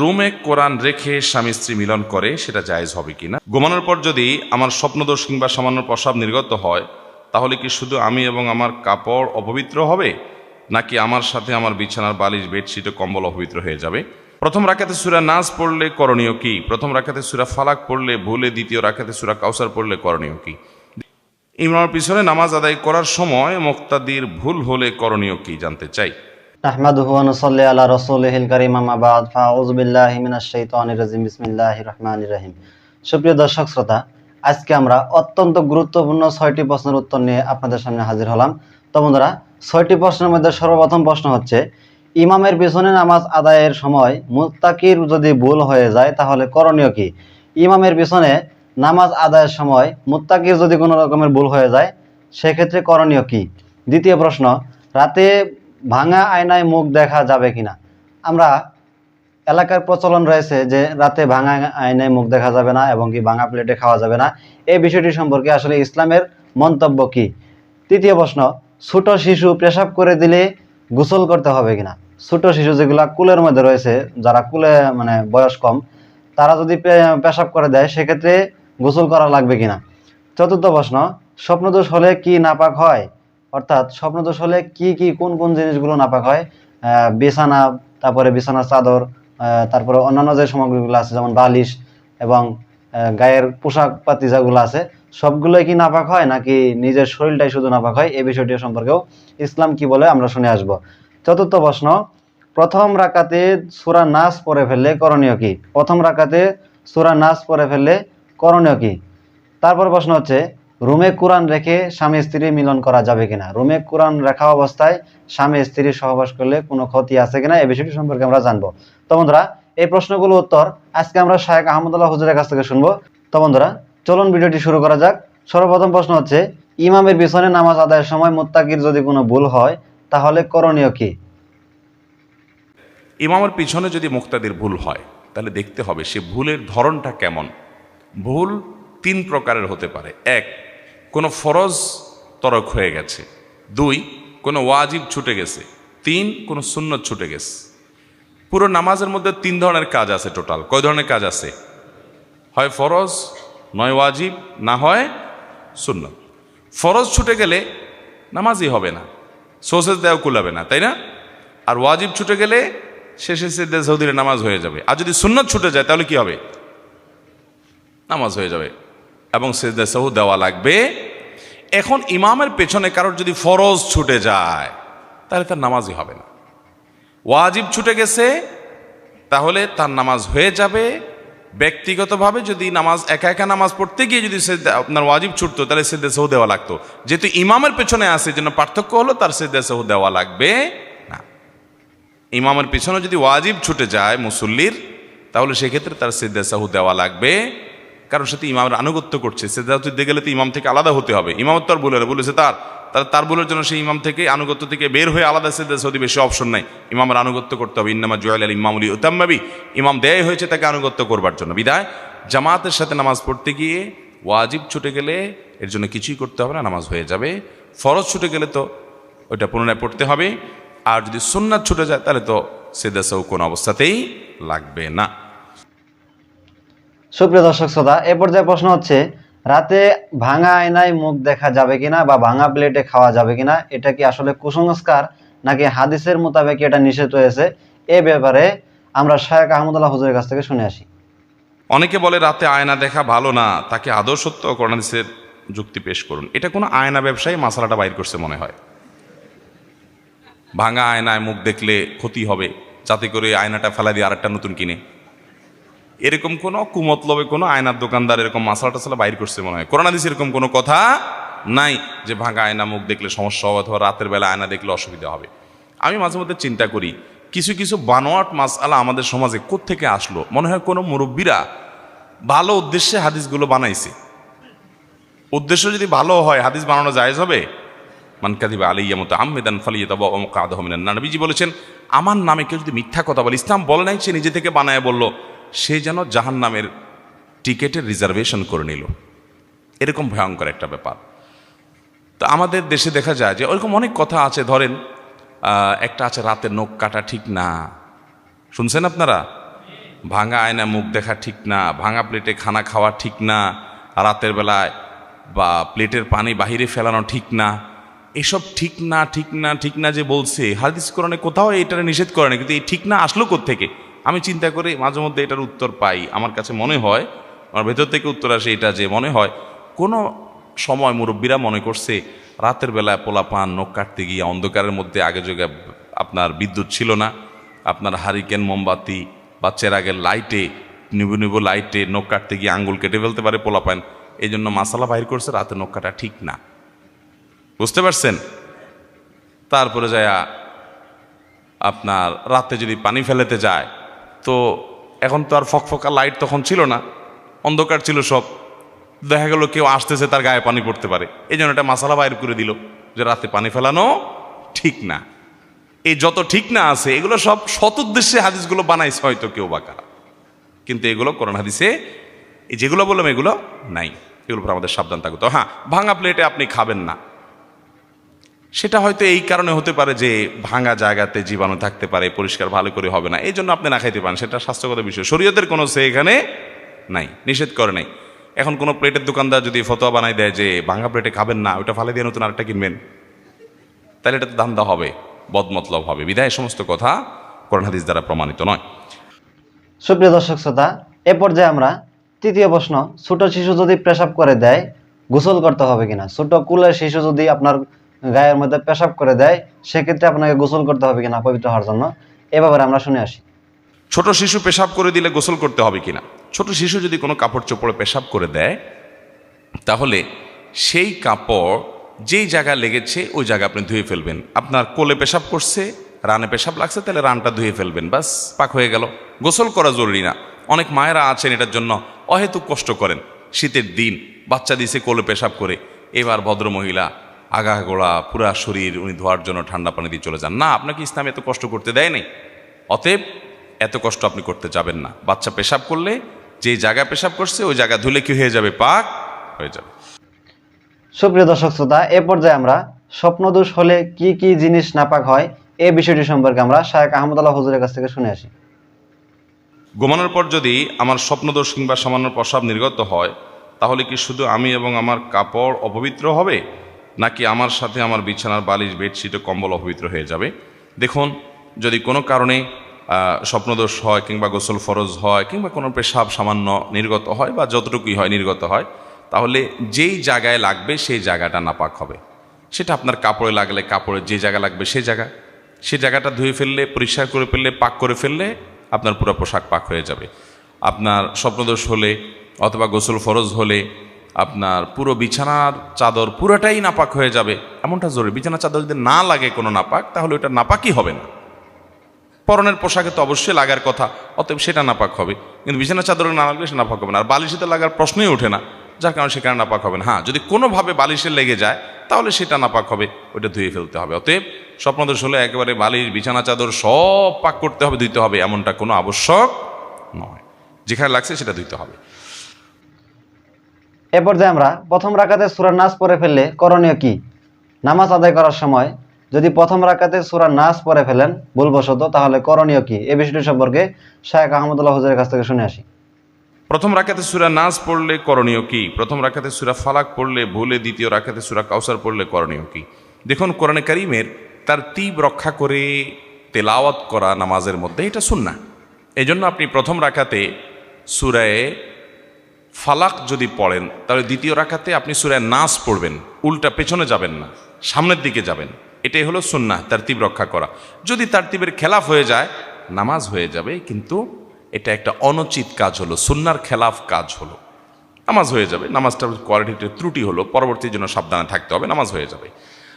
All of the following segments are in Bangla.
রুমে কোরআন রেখে স্বামী স্ত্রী মিলন করে, সেটা জায়েজ হবে কিনা? ঘুমানোর পর যদি আমার স্বপ্নদোষ কিংবা সামান্য প্রসাব নির্গত হয়, তাহলে কি শুধু আমি এবং আমার কাপড় অপবিত্র হবে? নাকি আমার সাথে আমার বিছানার বালিশ বেডশিট কম্বল অপবিত্র হয়ে যাবে? প্রথম রাখাতে সুরা নাচ পড়লে করণীয় কি? প্রথম রাখাতে সুরা ফালাক পড়লে ভুলে, দ্বিতীয় রাখাতে সুরা কাউসার পড়লে করণীয় কি? ইমরানের পিছনে নামাজ আদায় করার সময় মোক্তাদির ভুল হলে করণীয় কি জানতে চাই। নাহমাদুহু ওয়া নুসাল্লি আলা রাসূলিহিল কারীম আম্মা বাদ ফাউযু বিল্লাহি মিনাশ শাইতানির রাজিম বিসমিল্লাহির রহমানির রহিম সুপ্রিয় দর্শক শ্রোতা, আজকে আমরা অত্যন্ত গুরুত্বপূর্ণ ছয়টি প্রশ্নের উত্তর নিয়ে আপনাদের সামনে হাজির হলাম। তো বন্ধুরা, ছয়টি প্রশ্নের মধ্যে সর্বপ্রথম প্রশ্ন হচ্ছে, ইমামের পিছনে নামাজ আদায়ের সময় মুত্তাকির যদি ভুল হয়ে যায়, তাহলে করণীয় কি? ইমামের পিছনে নামাজ আদায়ের সময় মুত্তাকির যদি কোনো রকমের ভুল হয়ে যায়, সেক্ষেত্রে করণীয় কি? দ্বিতীয় প্রশ্ন, রাতে ভাঙা আয়নায় মুখ দেখা যাবে কিনা? আমরা এলাকার প্রচলন রয়েছে যে রাতে ভাঙা আয়নায় মুখ দেখা যাবে না এবং কি ভাঙা প্লেটে খাওয়া যাবে না। এই বিষয়টি সম্পর্কে আসলে ইসলামের মন্তব্য কি? তৃতীয় প্রশ্ন, ছোট শিশু পেশাব করে দিলে গোসল করতে হবে কিনা? ছোট শিশু যেগুলা কুলের মধ্যে রয়েছে, যারা কুলে মানে বয়স কম, তারা যদি পেশাব করে দেয়, সেক্ষেত্রে গোসল করা লাগবে কিনা? চতুর্থ প্রশ্ন, স্বপ্নদোষ হলে কি নাপাক হয়? অর্থাৎ স্বপ্নদোষ হলে কি কি, কোন কোন জিনিসগুলো নাপাক হয়? বিছানা, তারপরে বিছানার চাদর তারপরে অন্যান্য যে সামগ্রীগুলো আছে, যেমন বালিশ এবং গায়ের পোশাক পাতি যেগুলো আছে, সবগুলোই কি নাপাক হয় নাকি নিজের শরীরটাই শুধু নাপাক হয়? এই বিষয়টি সম্পর্কেও ইসলাম কি বলে আমরা শুনে আসব। চতুর্থ প্রশ্ন, প্রথম রাকাতে সুরা নাচ পরে ফেললে করণীয় কি? প্রথম রাকাতে সূরা নাচ পরে ফেললে করণীয় কি? তারপর প্রশ্ন হচ্ছে রুমে কোরআন রেখে স্বামী স্ত্রী মিলন করা যাবে কিনা? রুমে কোরআন রাখা অবস্থায় স্বামী স্ত্রী সহবাস করলে কোনো ক্ষতি আছে কিনা? এই বিষয়টি সম্পর্কে আমরা জানব। তো বন্ধুরা, এই প্রশ্নগুলো উত্তর আজকে আমরা শায়েক আহমদুল্লাহ হুজুরের কাছ থেকে শুনব। তো বন্ধুরা, চলুন ভিডিওটি শুরু করা যাক। সর্বপ্রথম প্রশ্ন হচ্ছে, ইমামের পিছনে নামাজ আদায়ের সময় মোত্তাকির যদি কোনো ভুল হয়, তাহলে করণীয় কি? ইমামের পিছনে যদি মুক্তাদির ভুল হয়, তাহলে দেখতে হবে সে ভুলের ধরনটা কেমন। ভুল তিন প্রকারের হতে পারে। এক কোনো ফরজ তরক হয়ে গেছে। দুই, কোনো ওয়াজিব ছুটে গেছে। তিন, কোনো সুন্নত ছুটে গেছে। পুরো নামাজের মধ্যে তিন ধরনের কাজ আছে টোটাল। কয় ধরনের কাজ আছে? হয় ফরজ, নয় ওয়াজিব, না হয় সুন্নত। ফরজ ছুটে গেলে নামাজই হবে না। সোসেস দেওয়া কুলাবে না, তাই না? আর ওয়াজিব ছুটে গেলে শেষে সিদ্ধে সৌদিরে নামাজ হয়ে যাবে। আর যদি সুন্নত ছুটে যায়, তাহলে কি হবে? নামাজ হয়ে যাবে। এবং সেজদা সহু দেওয়া লাগবে। এখন ইমামের পেছনে কারোর যদি ফরজ ছুটে যায়, তাহলে তার নামাজই হবে না। ওয়াজিব ছুটে গেছে, তাহলে তার নামাজ হয়ে যাবে। ব্যক্তিগতভাবে যদি নামাজ, একা একা নামাজ পড়তে গিয়ে যদি আপনার ওয়াজিব ছুটতো, তাহলে সেজদা সহু দেওয়া লাগতো। যেহেতু ইমামের পেছনে আসে যেন পার্থক্য হলো তার সেজদা সহু দেওয়া লাগবে না। ইমামের পিছনে যদি ওয়াজিব ছুটে যায় মুসল্লির, তাহলে সেক্ষেত্রে তার সেজদা সাহু দেওয়া লাগবে। কারণ সাথে ইমামের আনুগত্য করছে সেজদা দিতে গেলে তো ইমাম থেকে আলাদা হতে হবে। ইমামত আর বলে বলেছে তার। তার তার বলার জন্য সেই ইমাম থেকে আনুগত্য থেকে বের হয়ে আলাদা সেজদা সৌদি বেশি অপশন নাই। ইমামের আনুগত্য করতে হবে। ইন্নামা জয়াল আল ইমামুলি উতাম্মাবি ইমাম দেয় হয়েছে তাকে আনুগত্য করবার জন্য। বিদায়। জামাতের সাথে নামাজ পড়তে গিয়ে ওয়াজিব ছুটে গেলে এর জন্য কিছুই করতে হবে না, নামাজ হয়ে যাবে। ফরজ ছুটে গেলে তো ওইটা পুনরায় পড়তে হবে। আর যদি সুন্নাত ছুটে যায় তাহলে তো সেদাসাও কোনো অবস্থাতেই লাগবে না। সুপ্রিয় দর্শক শ্রোতা, এ পর্যায়ে প্রশ্ন হচ্ছে, রাতে ভাঙা আয়নায় মুখ দেখা যাবে কিনা বা ভাঙা প্লেটে খাওয়া যাবে কিনা, এটা কি আসলে কুসংস্কার নাকি হাদিসের মোতাবেক এটা নিষেধ হয়েছে? এ ব্যাপারে আমরা শায়েক আহমদুল্লাহ হুজুরের কাছ থেকে শুনে আসি। অনেকে বলে রাতে আয়না দেখা ভালো না, তাকে আদৌ সত্য করোনাদিসের যুক্তি পেশ করুন। এটা কোনো আয়না ব্যবসায়ী মাসালাটা বাইর করছে মনে হয়। ভাঙা আয়নায় মুখ দেখলে ক্ষতি হবে, যাতে করে আয়নাটা ফেলা দিয়ে আরেকটা নতুন কিনে। এরকম কোনো কুমতলবে কোনো আয়নার দোকানদার এরকম মাসালা টাসালা বাইর করছে মনে হয়। করোনা দিস এরকম কোনো কথা নাই যে ভাঙা আয়না, মুখ দেখলে সমস্যা হবে অথবা রাতের বেলা আয়না দেখলে অসুবিধা হবে। আমি মাঝে মধ্যে চিন্তা করি, কিছু কিছু বানোয়াট মাসালা আমাদের সমাজে কোত্থেকে আসলো? মনে হয় কোনো মুরব্বীরা ভালো উদ্দেশ্যে হাদিসগুলো বানাইছে। উদ্দেশ্য যদি ভালো হয়, হাদিস বানানো জায়েজ হবে? মানকাদিবা আলিয়া মতো আহমেদান ফালিয়া তবা কাদহমিনান নবীজি বলেছেন, আমার নামে কেউ যদি মিথ্যা কথা বলে, ইসলাম বলে নাই, সে নিজে থেকে বানায় বলল সে যেন জাহান নামের টিকেটের রিজার্ভেশন করে নিল। এরকম ভয়ঙ্কর একটা ব্যাপার। তো আমাদের দেশে দেখা যায় যে ওরকম অনেক কথা আছে, ধরেন একটা আছে রাতে নখ কাটা ঠিক না। শুনছেন আপনারা? ভাঙা আয়না মুখ দেখা ঠিক না, ভাঙা প্লেটে খানা খাওয়া ঠিক না, রাতের বেলায় বা প্লেটের পানি বাহিরে ফেলানো ঠিক না। এসব ঠিক না ঠিক না ঠিক না যে বলছে, হাদিস কোরআনে কোথাও এটা নিষেধ করে না কিন্তু এই ঠিক না আসলো থেকে আমি চিন্তা করে মাঝে মধ্যে এটার উত্তর পাই। আমার কাছে মনে হয়, আমার ভেতর থেকে উত্তর আসে এটা যে মনে হয়, কোনো সময় মুরব্বীরা মনে করছে, রাতের বেলায় পোলাপান নখ কাটতে গিয়ে অন্ধকারের মধ্যে আগে যোগে আপনার বিদ্যুৎ ছিল না, আপনার হারিকেন মোমবাতি বা চেরাগের লাইটে, নিবু নিবু লাইটে নখ কাটতে গিয়ে আঙ্গুল কেটে ফেলতে পারে পোলাপান এই জন্য মাসালা বাহির করছে, রাতে নখ কাটা ঠিক না। বুঝতে পারছেন? তারপরে যায় আপনার রাতে যদি পানি ফেলেতে যায় তো এখন তো আর ফকফকা লাইট তখন ছিল না, অন্ধকার ছিল সব। দেখা গেল কেউ আসতেছে, তার গায়ে পানি পড়তে পারে। এই জন্য এটা মশালা বাইর করে দিল যে রাতে পানি ফেলানো ঠিক না। এই যত ঠিক না আছে, এগুলো সব সৎ উদ্দেশ্যে হাদিসগুলো বানাইছে হয়তো কেউ বা কারা। কিন্তু এগুলো কোরআন হাদিসে, এই যেগুলো বললাম এগুলো নাই। উপর আমাদের সাবধান থাকতো হ্যাঁ ভাঙা প্লেটে আপনি খাবেন না। সেটা হয়তো এই কারণে হতে পারে যে ভাঙা জায়গাতে জীবাণু থাকতে পারে, পরিষ্কার ভালো করে হবে না। এই জন্য আপনি না খাইতে পারেন, সেটা স্বাস্থ্যগত বিষয়। শরীয়তের কোনো সে এখানে নাই, নিষেধ করে নাই। এখন কোনো প্লেটের দোকানদার যদি ফতোয়া বানাই দেয় যে ভাঙা প্লেটে খাবেন না ওটা ফালে দিয়ে নতুন আরেকটা কিনবেন, তাহলে এটা তো ধান্দা হবে, বদমতলব হবে। বিদায় সমস্ত কথা কোরআন দ্বারা প্রমাণিত নয়। সুপ্রিয় দর্শক শ্রোতা, এ পর্যায়ে আমরা তৃতীয় প্রশ্ন, ছোট শিশু যদি পেশাব করে দেয়, গোসল করতে হবে কিনা? ছোট কুলের শিশু যদি আপনার গায়ের মধ্যে পেশাব করে দেয়, সেক্ষেত্রে আপনাকে গোসল করতে হবে কিনা পবিত্র হওয়ার জন্য? এ ব্যাপারে আমরা শুনে আসি। ছোট শিশু পেশাব করে দিলে গোসল করতে হবে কিনা? ছোট শিশু যদি কোনো কাপড় চোপড়ে পেশাব করে দেয়, তাহলে সেই কাপড় যেই জায়গা লেগেছে, ওই জায়গা আপনি ধুয়ে ফেলবেন। আপনার কোলে পেশাব করছে, রানে পেশাব লাগছে, তাহলে রানটা ধুয়ে ফেলবেন বাস পাক হয়ে গেল। গোসল করা জরুরি না। অনেক মায়েরা আছেন এটার জন্য অহেতুক কষ্ট করেন। শীতের দিন বাচ্চা দিছে কোলে পেশাব করে। এবার ভদ্র মহিলা আগা গোড়া পুরা শরীর উনি ধোয়ার জন্য ঠান্ডা পানি দিয়ে চলে যান। না আপনাকে ইসলাম এত কষ্ট করতে দেয় নাই। অতএব এত কষ্ট আপনি করতে যাবেন না। বাচ্চা পেশাব করলে যে জায়গা পেশাব করছে ওই জায়গা ধুলে কি হয়ে যাবে? পাক হয়ে যাবে। সুপ্রিয় দর্শক শ্রোতা এ পর্যায়ে আমরা স্বপ্নদোষ হলে কি কি জিনিস নাপাক হয় এ বিষয়টি সম্পর্কে আমরা শায়েক আহমদুল্লাহ হুজুরের কাছ থেকে শুনে আসি। ঘুমানোর পর যদি আমার স্বপ্নদোষ কিংবা সামান্য প্রসাব নির্গত হয় তাহলে কি শুধু আমি এবং আমার কাপড় অপবিত্র হবে? নাকি আমার সাথে আমার বিছানার বালিশ, বেডশিট কম্বল অপবিত্র হয়ে যাবে? দেখুন, যদি কোনো কারণে স্বপ্নদোষ হয় কিংবা গোসল ফরজ হয় কিংবা কোনো পেশাব সামান্য নির্গত হয় বা যতটুকুই হয় নির্গত হয়, তাহলে যেই জায়গায় লাগবে সেই জায়গাটা নাপাক হবে। সেটা আপনার কাপড়ে লাগলে কাপড়ের যে জায়গা লাগবে সেই জায়গা। সেই জায়গাটা ধুয়ে ফেললে, পরিষ্কার করে ফেললে, পাক করে ফেললে আপনার পুরো পোশাক পাক হয়ে যাবে। আপনার স্বপ্নদোষ হলে অথবা গোসল ফরজ হলে আপনার পুরো বিছানার চাদর পুরোটাই নাপাক হয়ে যাবে। এমনটা জরুরি। বিছানার চাদর যদি না লাগে কোনো নাপাক, তাহলে ওটা নাপাকই হবে না। পরনের পোশাকে তো অবশ্যই লাগার কথা, অতএব সেটা নাপাক হবে। কিন্তু বিছানার চাদরে না লাগলে সে নাপাক হবে না। আর বালিশেতে লাগার প্রশ্নই ওঠে না, যার কারণে সেখানে নাপাক হবে না। হ্যাঁ যদি কোনোভাবে বালিশে লেগে যায়, তাহলে সেটা নাপাক হবে, ওটা ধুয়ে ফেলতে হবে। অতএব স্বপ্নদোষ হলে একেবারে বালিশ, বিছানা চাদর সব পাক করতে হবে, ধুইতে হবে, এমনটা কোনো আবশ্যক নয়। যেখানে লাগছে সেটা ধুইতে হবে। এ পর্যায়ে আমরা প্রথম রাকাতে সুরা নাচ পরে ফেললে করণীয় কি? নামাজ আদায় করার সময় যদি প্রথম রাকাতে সুরা নাচ পরে ফেলেন ভুলবশত, তাহলে করণীয় কি? এ বিষয়টি সম্পর্কে শায়েক আহমদুল্লাহ হুজুরের কাছ থেকে শুনে আসি। প্রথম রাখাতে সুরা নাচ পড়লে করণীয় কি? প্রথম রাখাতে সুরা ফালাক পড়লে ভুলে, দ্বিতীয় রাখাতে সুরা কাউসার পড়লে করণীয় কি? দেখুন, কোরআনে কারিমের তার তীব রক্ষা করে তেলাওয়াত করা নামাজের মধ্যে এটা শুননা এই জন্য আপনি প্রথম রাখাতে সুরায় ফালাক যদি পড়েন, তাহলে দ্বিতীয় রাখাতে আপনি সুরায় নাচ পড়বেন, উল্টা পেছনে যাবেন না, সামনের দিকে যাবেন। এটাই হলো সুন্না তারতিব রক্ষা করা। যদি তার তারতিবের খেলাফ হয়ে যায়, নামাজ হয়ে যাবে, কিন্তু এটা একটা অনুচিত কাজ হলো সুন্নার খেলাফ কাজ হলো। নামাজ হয়ে যাবে নামাজটার কোয়ালিটিতে ত্রুটি হলো পরবর্তীর জন্য সাবধানে থাকতে হবে, নামাজ হয়ে যাবে।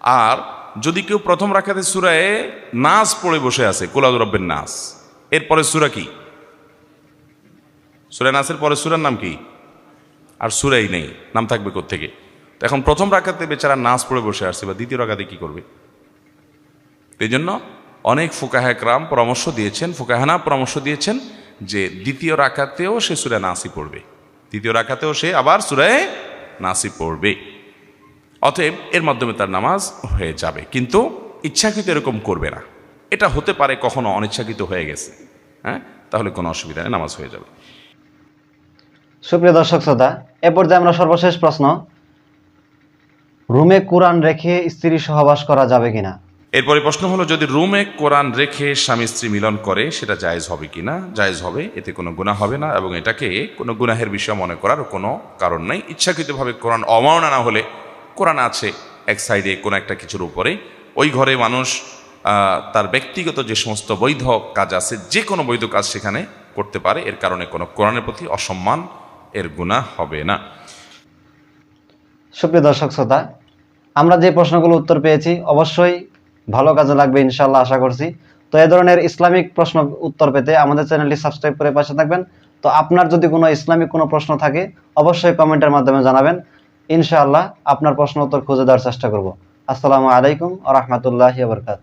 আর যদি কেউ প্রথম রাখাতে সুরায় নাচ পড়ে বসে আছে, কোলাদ রব্বের নাচ এরপরে সুরা কি? সুরা নাচের পরে সুরার নাম কি? আর সুরাই নেই, নাম থাকবে থেকে তো এখন প্রথম রাখাতে বেচারা নাচ পড়ে বসে আসছে, বা দ্বিতীয় রাখাতে কি করবে? এই জন্য অনেক ফুকাহাকরাম পরামর্শ দিয়েছেন ফুকাহানা পরামর্শ দিয়েছেন যে দ্বিতীয় রাখাতেও সে সুরে নাসি পড়বে। দ্বিতীয় রাখাতেও সে আবার সুরায় নাসি পড়বে। অতএব এর মাধ্যমে তার নামাজ হয়ে যাবে। কিন্তু ইচ্ছাকৃত এরকম করবে না। এটা হতে পারে কখনো অনিচ্ছাকৃত হয়ে গেছে। হ্যাঁ? তাহলে কোনো অসুবিধা নেই, নামাজ হয়ে যাবে। সুপ্রিয় দর্শক, শ্রোতা এ পর্যায়ে আমরা সর্বশেষ প্রশ্ন। রুমে কোরআন রেখে স্ত্রী সহবাস করা যাবে কিনা? এরপরে প্রশ্ন হলো, যদি রুমে কোরআন রেখে স্বামী স্ত্রী মিলন করে, সেটা জায়েজ হবে কিনা? জায়েজ হবে, এতে কোনো গুনাহ হবে না এবং এটাকে কোনো গুনাহের বিষয় মনে করার কোনো কারণ নেই। ইচ্ছাকৃতভাবে কোরআন অমাননা না হলে কোরআন আছে এক সাইডে কোনো একটা কিছুর উপরে। ওই ঘরে মানুষ তার ব্যক্তিগত যে সমস্ত বৈধ কাজ আছে, যে কোনো বৈধ কাজ সেখানে করতে পারে। এর কারণে কোনো কোরআনের প্রতি অসম্মান এর গুনাহ হবে না। সুপ্রিয় দর্শক শ্রোতা, আমরা যে প্রশ্নগুলো উত্তর পেয়েছি, অবশ্যই ভালো কাজে লাগবে ইনশাল্লাহ আশা করছি। তো এ ধরনের ইসলামিক প্রশ্ন উত্তর পেতে আমাদের চ্যানেলটি সাবস্ক্রাইব করে পাশে থাকবেন। তো আপনার যদি কোনো ইসলামিক কোনো প্রশ্ন থাকে, অবশ্যই কমেন্টের মাধ্যমে জানাবেন। ইনশাআল্লাহ আপনার প্রশ্ন উত্তর খুঁজে দেওয়ার চেষ্টা করব। আসসালামু আলাইকুম আ রহমতুল্লাহি বরকাত